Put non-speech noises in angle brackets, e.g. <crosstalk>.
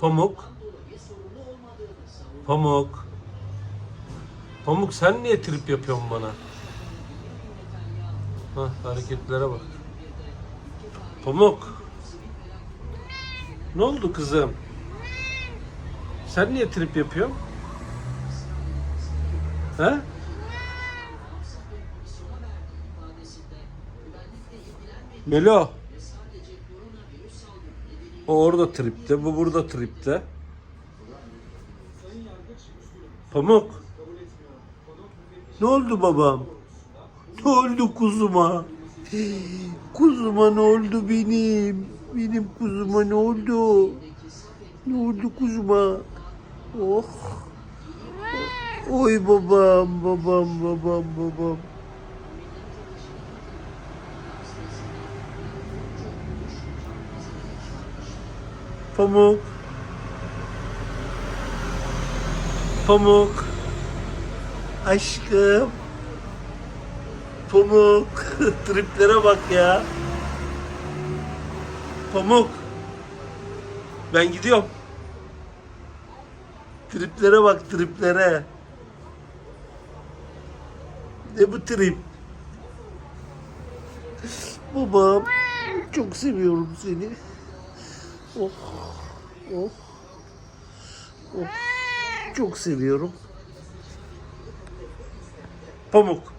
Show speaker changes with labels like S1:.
S1: Pamuk. Pamuk. Pamuk sen niye trip yapıyorsun bana? Hah hareketlere bak. Pamuk. Ne oldu kızım? Sen niye trip yapıyorsun? He? Melo. O orada tripte, bu burada tripte. Pamuk. Ne oldu babam? Ne oldu kuzuma? Kuzuma ne oldu benim? Benim kuzuma ne oldu? Ne oldu kuzuma? Oh. Oy babam, babam, babam, babam. Pamuk. Pamuk. Aşkım. Pamuk. <laughs> Triplere bak ya. Pamuk. Ben gidiyorum. Triplere bak triplere. Ne bu trip? Babam. Çok seviyorum seni. Oh. Oh. Oh. Çok seviyorum. Pamuk.